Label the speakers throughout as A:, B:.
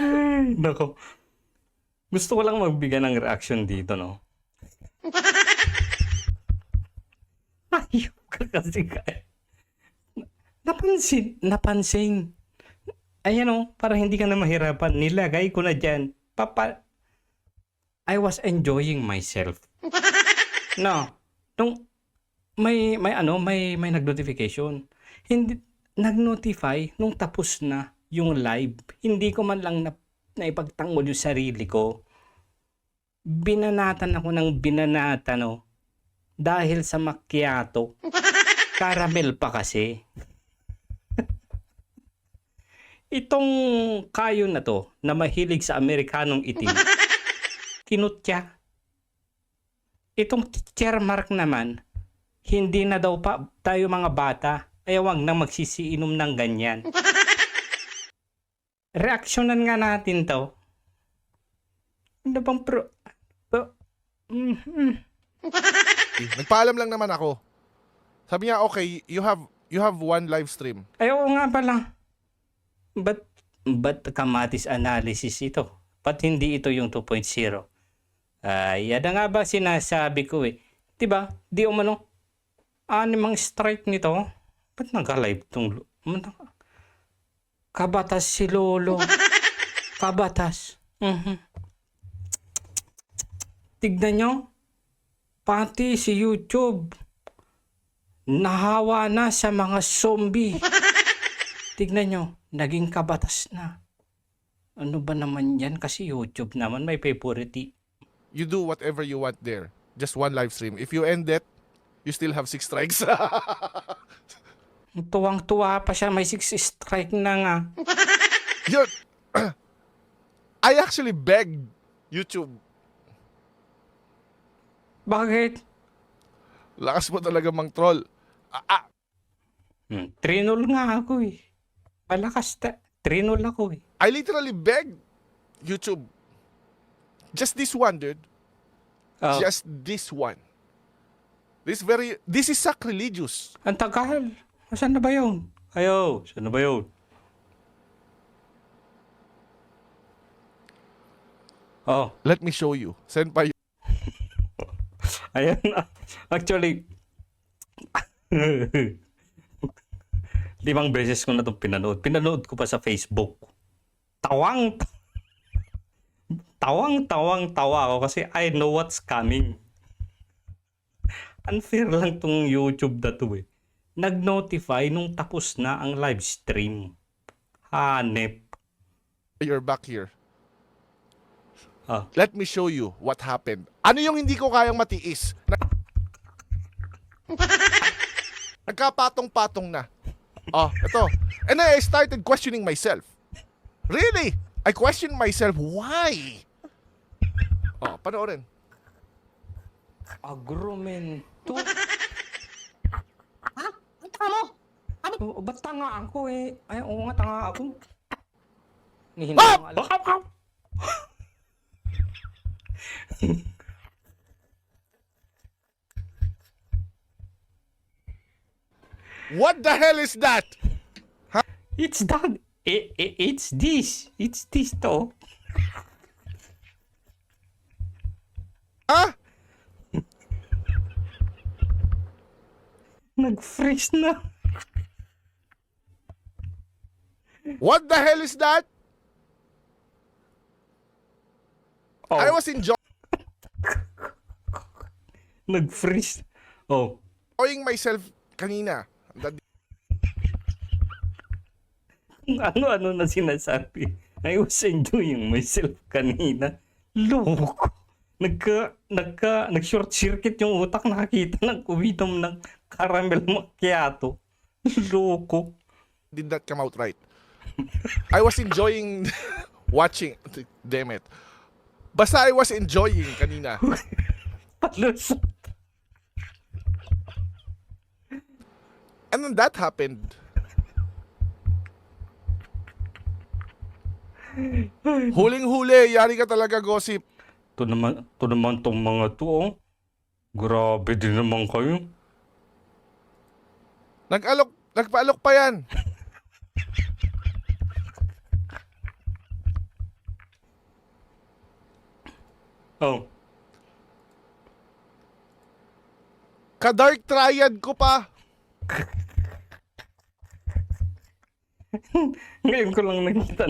A: Ay, nako. Gusto ko lang magbigay ng reaction dito, no? Ayok ka kasi ka. Napansin, napansin. Ayan o, para hindi ka na mahirapan, nilagay ko na dyan. Papa, I was enjoying myself. No, nung may may ano, may may nag-notification. Hindi nag-notify nung tapos na yung live. Hindi ko man lang na, naipagtanggol yung sarili ko. Binanatan ako ng binanatan, no? Dahil sa macchiato. Caramel pa kasi. Itong kayo na to, na mahilig sa Amerikanong itim, kinutya. Itong teacher mark naman, hindi na daw pa tayo mga bata, ay wag nang magsisiinom ng ganyan. Reaksyonan nga natin to. Ano bang pro... pro mm, mm.
B: Nagpaalam lang naman ako. Sabi niya, okay, you have you have one live stream.
A: Ay, oo nga pala. But, but kamatis analysis ito? Ba't hindi ito yung 2.0? Ay, yan nga ba sinasabi ko eh. Diba? Di umano, animang strike nito. Ba't nag-live tong... Kabatas si Lolo. Kabatas. Mhm. Tignan nyo. Pati si YouTube. Nahawa na sa mga zombie. Tignan nyo, naging kabatas na. Ano ba naman yan? Kasi YouTube naman may favorite.
B: You do whatever you want there. Just one live stream. If you end it, you still have six strikes.
A: Tuwang-tuwa pa siya, may six strike na nga.
B: Yun. I actually begged YouTube.
A: Bakit?
B: Lakas mo talaga mang troll. Ah, ah,
A: Hmm, trinol nga ako eh. Malakas ta. Trinol ako eh.
B: I literally begged YouTube. Just this one, dude.
A: Oh,
B: Just this one. This very, this is sacrilegious.
A: ang tagal. Saan na ba yun? Ayo, saan na ba yun? Oh,
B: Let me show you. Send pa
A: Ayan. Actually, limang beses ko na itong pinanood. Pinanood ko pa sa Facebook. Tawang, tawang, tawang, tawa ako kasi I know what's coming. Unfair lang tong YouTube na to eh. Nag-notify nung tapos na ang live stream. Hanep.
B: You're back here.
A: Ah.
B: Let me show you what happened. Ano yung hindi ko kayang matiis? Na- Nagkapatong-patong na. Oh, ito. And I started questioning myself. Really? I questioned myself, why? Oh, panoorin.
A: Agromento.
C: Ha? Ang tanga mo? Ano?
A: Oh, ba't tanga ako eh? Ay, oo nga, tanga ako. Hindi
B: Ah!
A: ko alam.
B: What the hell is that?
A: It's that. I, i, it's this. It's this to.
B: Ha?
A: Nag-freeze na.
B: What the hell is that?
A: Oh,
B: I was enjoying
A: nag-freeze. Oh,
B: myself kanina. That-
A: ano-ano na sinasabi. I was enjoying myself kanina. Loko. Nagka, nagka, nag-short circuit yung utak nakakita ng uminom ng caramel macchiato. Loko.
B: did not come out right. I was enjoying watching. Damn it. Basta I was enjoying kanina.
A: Palusot.
B: And then that happened. Huling-huli, yari ka talaga gossip.
A: To naman, to naman tong mga to, oh. Grabe din naman kayo.
B: Nag-alok, nagpaalok pa yan.
A: Oh,
B: Ka-dark triad ko pa.
A: ngayon ko lang nakita,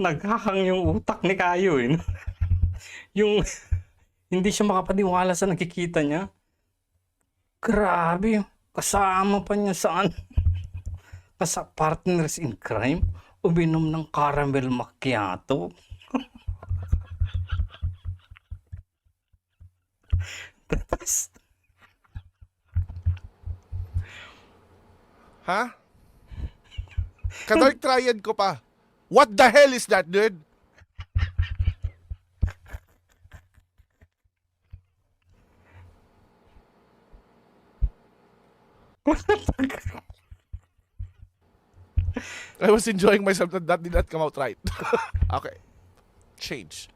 A: na naghahang yung utak ni Kayo, eh. yung, hindi siya makapaniwala sa nakikita niya. Grabe, kasama pa niya saan? Kasa partners in crime, uminom ng caramel macchiato. Tapos,
B: Ha? Ka-dark triad ko pa. What the hell is that, dude? I was enjoying myself that that did not come out right. okay. Change.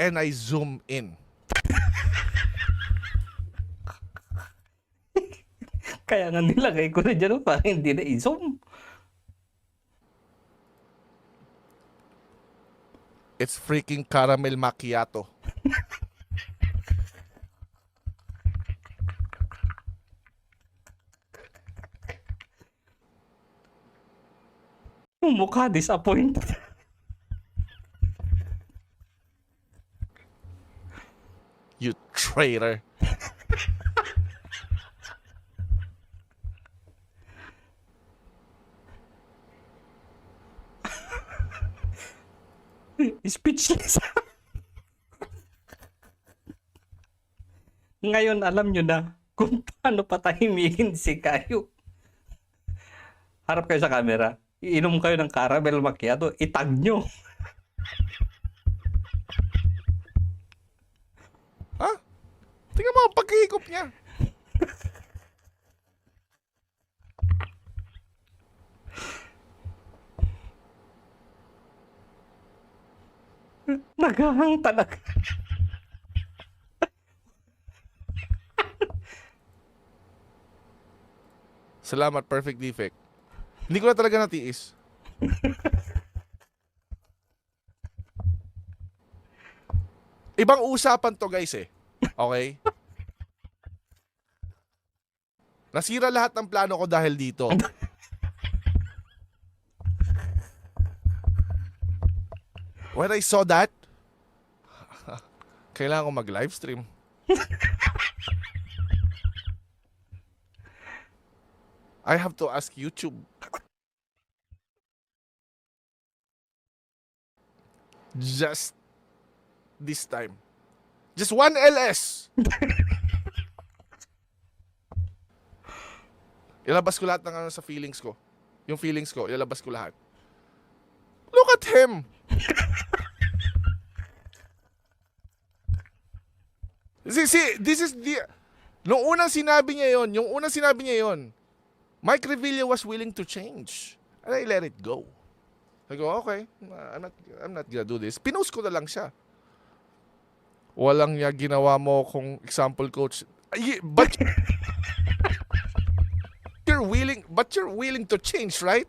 B: And I zoom in.
A: kaya nga nilagay ko na dyan para hindi na i-zoom.
B: It's freaking caramel macchiato.
A: Yung mukha disappointed.
B: You traitor.
A: Speechless. Ngayon alam nyo na kung paano patahimikin si Kayo. Harap kayo sa camera. Iinom kayo ng caramel macchiato. Itag nyo.
B: Ha? Tingnan mo ang paghihikop niya.
A: Naghahang talaga.
B: Salamat, perfect defect. Hindi ko na talaga natiis. Ibang usapan to guys eh. Okay? Nasira lahat ng plano ko dahil dito. When I saw that, kailangan ko mag-livestream. I have to ask YouTube. Just this time. Just one LS. ilabas ko lahat ng ano sa feelings ko. Yung feelings ko, ilabas ko lahat. Look at him. see, see, this is the... Nung unang sinabi niya yon, yung unang sinabi niya yon, Mike Revilla was willing to change. And I let it go. I go, okay, I'm not, I'm not gonna do this. Pinost ko na lang siya. Walang niya ginawa mo kung example coach. But you're willing, but you're willing to change, right?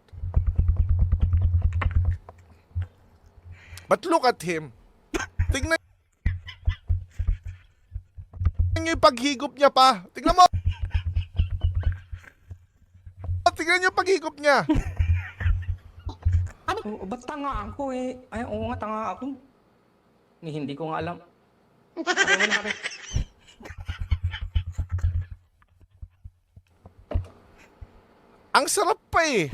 B: But look at him. Tingnan yung paghigop niya pa. Tingnan mo. Tingnan niyo yung paghigop niya.
A: Oo, ba't tanga ako eh? Ay, oo nga, tanga ako. Ni, hindi ko nga alam. Kami.
B: Ang sarap pa eh.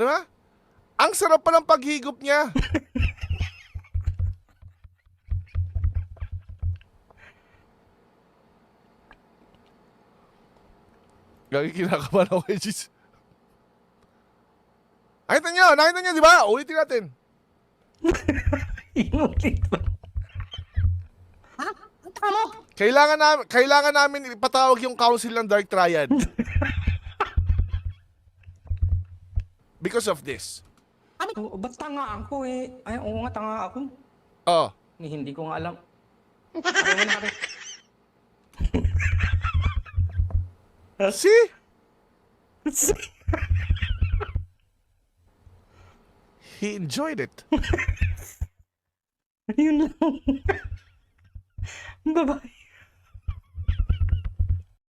B: diba? Ang sarap pa ng paghigop niya. Gagi kinakabahan ako kay Jeez. Nakita niyo, nakita niyo, di ba? Ulitin natin.
A: Inulit ba?
C: Ha? Ang taka mo!
B: Kailangan namin, kailangan namin ipatawag yung council ng Dark Triad. Because of this.
A: Oh, ba't tanga ako eh? Ay, oo nga, tanga ako.
B: Oh.
A: Ni hindi ko nga alam. Muna kami.
B: See? He enjoyed it.
A: Yun lang. Bye-bye.